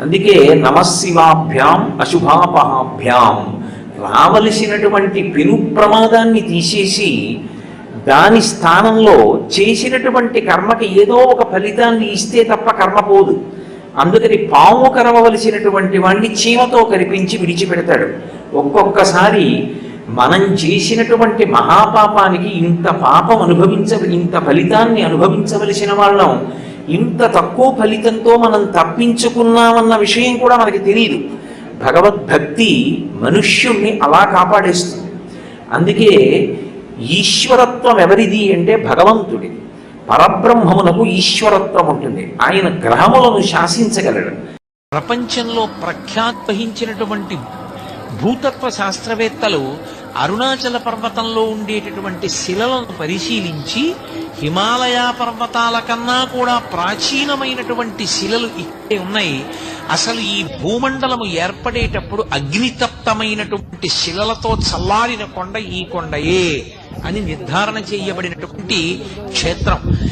అందుకే నమశివాభ్యాం అశుభాపహాభ్యాం. రావలసినటువంటి పెను ప్రమాదాన్ని తీసేసి దాని స్థానంలో చేసినటువంటి కర్మకి ఏదో ఒక ఫలితాన్ని ఇస్తే తప్ప కర్మ పోదు. అందుకని పాము కరవలసినటువంటి వాణ్ణి చీమతో కరిపించి విడిచిపెడతాడు. ఒక్కొక్కసారి మనం చేసినటువంటి మహాపాపానికి ఇంత పాపం అనుభవించ ఇంత ఫలితాన్ని అనుభవించవలసిన వాళ్ళం. ఇంత తక్కువ ఫలితంతో మనం సమర్పించుకున్నామన్న విషయం కూడా మనకి తెలియదు భగవద్భక్తి మనుష్యుణ్ణి అలా కాపాడేస్తుంది. అందుకే ఈశ్వరత్వం ఎవరిది అంటే భగవంతుడి. పరబ్రహ్మమునకు ఈశ్వరత్వం ఉంటుంది. ఆయన గ్రహములను శాసించగలడు. ప్రపంచంలో ప్రఖ్యాత్ వహించినటువంటి భూతత్వ శాస్త్రవేత్తలు అరుణాచల పర్వతంలో ఉండేటటువంటి శిలలను పరిశీలించి హిమాలయ పర్వతాల కన్నా కూడా ప్రాచీనమైనటువంటి శిలలు ఇక్కడే ఉన్నాయి. అసలు ఈ భూమండలము ఏర్పడేటప్పుడు అగ్నితప్తమైనటువంటి శిలలతో చల్లారిన కొండ ఈ కొండయే అని నిర్ధారణ చేయబడినటువంటి క్షేత్రం.